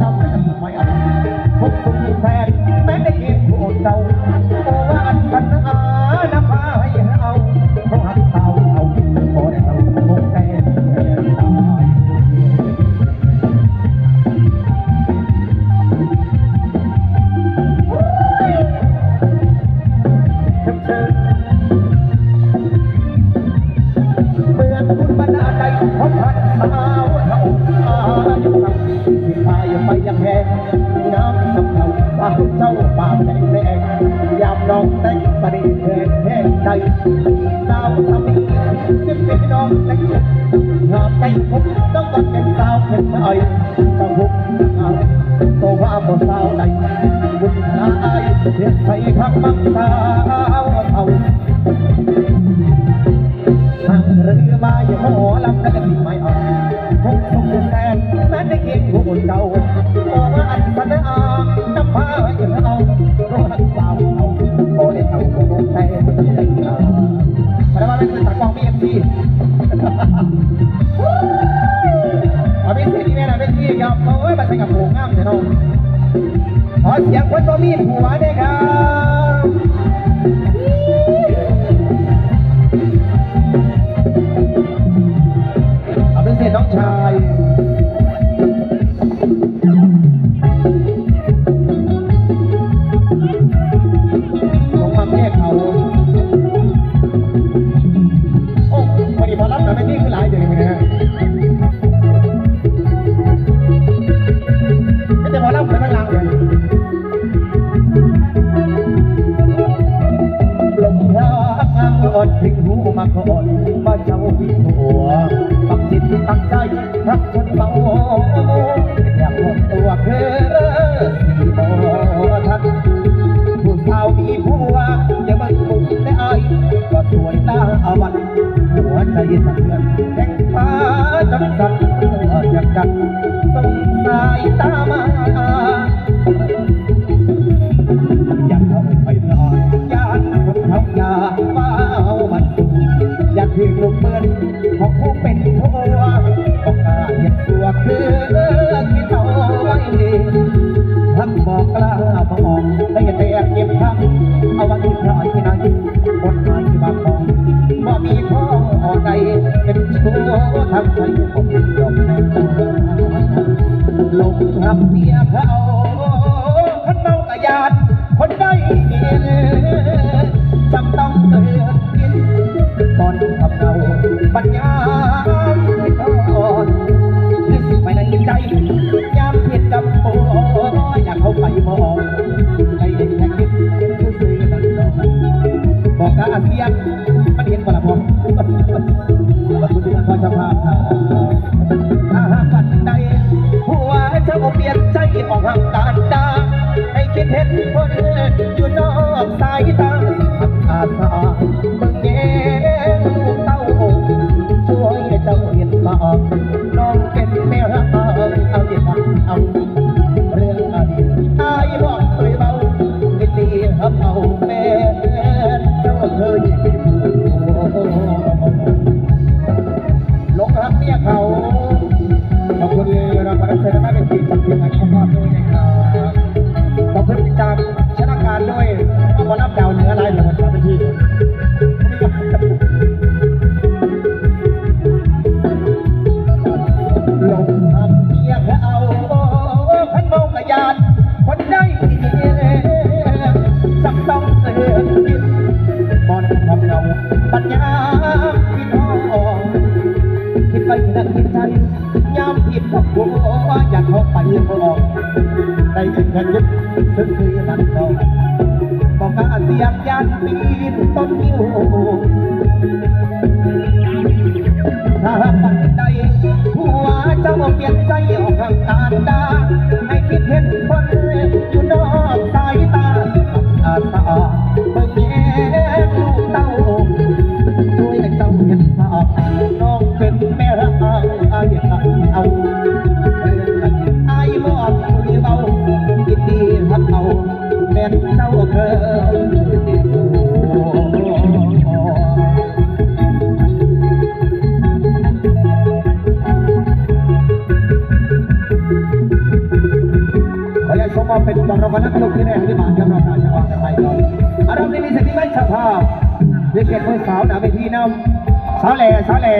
จำไม่ทำไมอะไรพบสุขแฟนแท้ ไปยังแหงน้ำสำเนาพาเจ้าป่าแดงแดงยามน้องแต่งปรีแหงแห้งใจสาวทำนี้สิบป็นน้องแต่งหากใจผมต้องต้องเป็นสาวเป็นไอ้จะหุบเอาโตว่าบ่สาวใดบุญหาไอ้เพียงใส่ข้างมักสาวเท่าทางเรือมาอย่าหมอลำแล้วก็ทิ้งไม่ออก อเสียงคนตัวมีผัวเด้วยครับ ทักคนเมาอยากหมดตัวเธอสีโมทัดผู้สาวมีผัวอย่ามาบุกได้อายก็สวยตาอวันหัวใจสั่นเทือน อยากคือที่เอาไว้ทักบอกกล้าบอกได้แต่เก็บทั้งเอาไว้ใครที่ไหนบนไม้บางของว่ามีพ่อใดเป็นชั่วทั้งใจผมยอมแพ้ลงรับเมียเขา ไม่สิไปในใจยามผิดกับโอ้อยากเข้าไปมองในเห็นแค่คิดซื่อๆนั่นดอกบอกกาเสียง โอ้ว่าอยากเข้าไปบอกได้ยินกันยึดซื่อๆนั่นดอกบอกกาเสียงยันปีนต้นนิ้วถ้าปันใดหัวเจ้าเปลี่ยนใจออก อให้สมมอบเป็นกองรางวัลนักยกที่แรกที่มาจำรองการจังหวัดไทยครับอารมณ์นี้มีสติไม่ชาภาพเด็กเกียรติมือสาวหนาไปที่น้ำสาวแหล่สาวแหล่